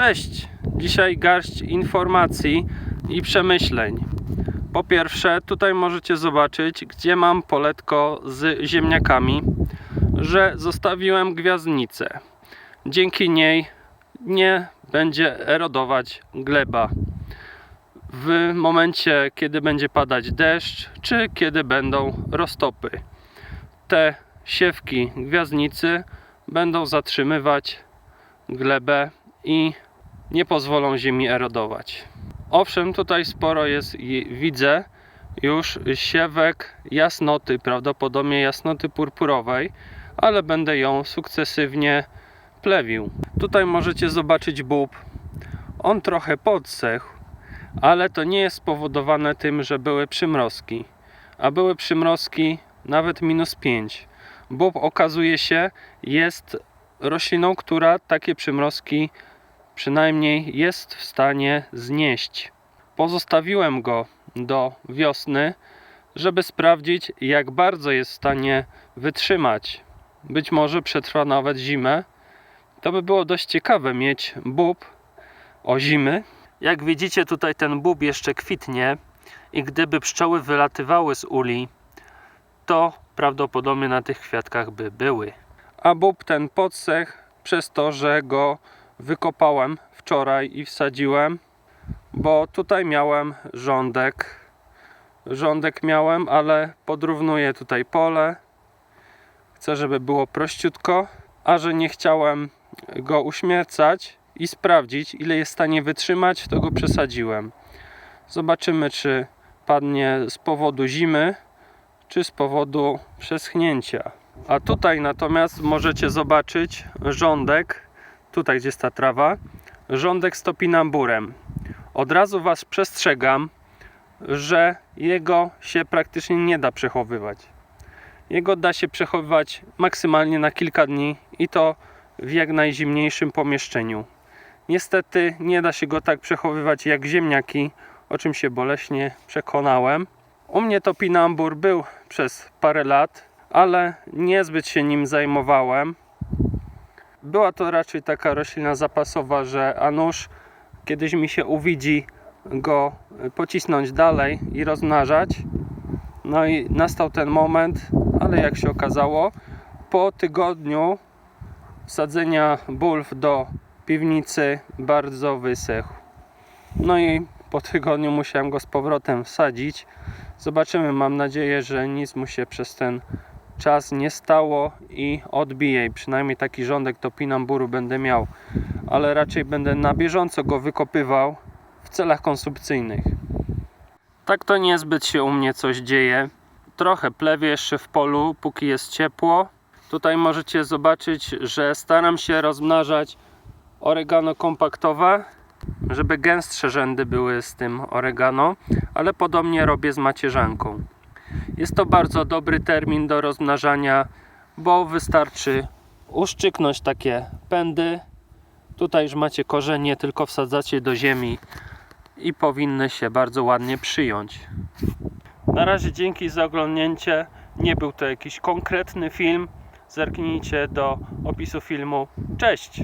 Cześć! Dzisiaj garść informacji i przemyśleń. Po pierwsze, tutaj możecie zobaczyć, gdzie mam poletko z ziemniakami, że zostawiłem gwiazdnicę. Dzięki niej nie będzie erodować gleba. W momencie, kiedy będzie padać deszcz, czy kiedy będą roztopy. Te siewki gwiazdnicy będą zatrzymywać glebę i nie pozwolą ziemi erodować. Owszem, tutaj sporo jest widzę już siewek jasnoty, prawdopodobnie jasnoty purpurowej, ale będę ją sukcesywnie plewił. Tutaj możecie zobaczyć bób. On trochę podsechł, ale to nie jest spowodowane tym, że były przymrozki. A były przymrozki nawet minus 5. Bób okazuje się jest rośliną, która takie przymrozki przynajmniej jest w stanie znieść. Pozostawiłem go do wiosny, żeby sprawdzić, jak bardzo jest w stanie wytrzymać. Być może przetrwa nawet zimę. To by było dość ciekawe mieć bób o zimy. Jak widzicie, tutaj ten bób jeszcze kwitnie i gdyby pszczoły wylatywały z uli, to prawdopodobnie na tych kwiatkach by były. A bób ten podsech przez to, że go wykopałem wczoraj i wsadziłem, bo tutaj miałem rządek. Rządek miałem, ale podrównuję tutaj pole. Chcę, żeby było prościutko, a że nie chciałem go uśmiercać i sprawdzić, ile jest w stanie wytrzymać, to go przesadziłem. Zobaczymy, czy padnie z powodu zimy, czy z powodu przeschnięcia. A tutaj natomiast możecie zobaczyć rządek, tutaj gdzie jest ta trawa, rządek z topinamburem. Od razu Was przestrzegam, że jego się praktycznie nie da przechowywać. Jego da się przechowywać maksymalnie na kilka dni i to w jak najzimniejszym pomieszczeniu. Niestety nie da się go tak przechowywać jak ziemniaki, o czym się boleśnie przekonałem. U mnie topinambur był przez parę lat, ale niezbyt się nim zajmowałem. Była to raczej taka roślina zapasowa, że a nuż kiedyś mi się uwidzi go pocisnąć dalej i rozmnażać. No i nastał ten moment, ale jak się okazało, po tygodniu wsadzenia bulw do piwnicy bardzo wysechł. No i po tygodniu musiałem go z powrotem wsadzić. Zobaczymy, mam nadzieję, że nic mu się przez ten czas nie stało i odbije. I przynajmniej taki rządek topinamburu będę miał, ale raczej będę na bieżąco go wykopywał w celach konsumpcyjnych. Tak to niezbyt się u mnie coś dzieje. Trochę plewię jeszcze w polu, póki jest ciepło. Tutaj możecie zobaczyć, że staram się rozmnażać oregano kompaktowe, żeby gęstsze rzędy były z tym oregano, ale podobnie robię z macierzanką. Jest to bardzo dobry termin do rozmnażania, bo wystarczy uszczyknąć takie pędy. Tutaj już macie korzenie, tylko wsadzacie do ziemi i powinny się bardzo ładnie przyjąć. Na razie dzięki za oglądnięcie. Nie był to jakiś konkretny film. Zerknijcie do opisu filmu. Cześć!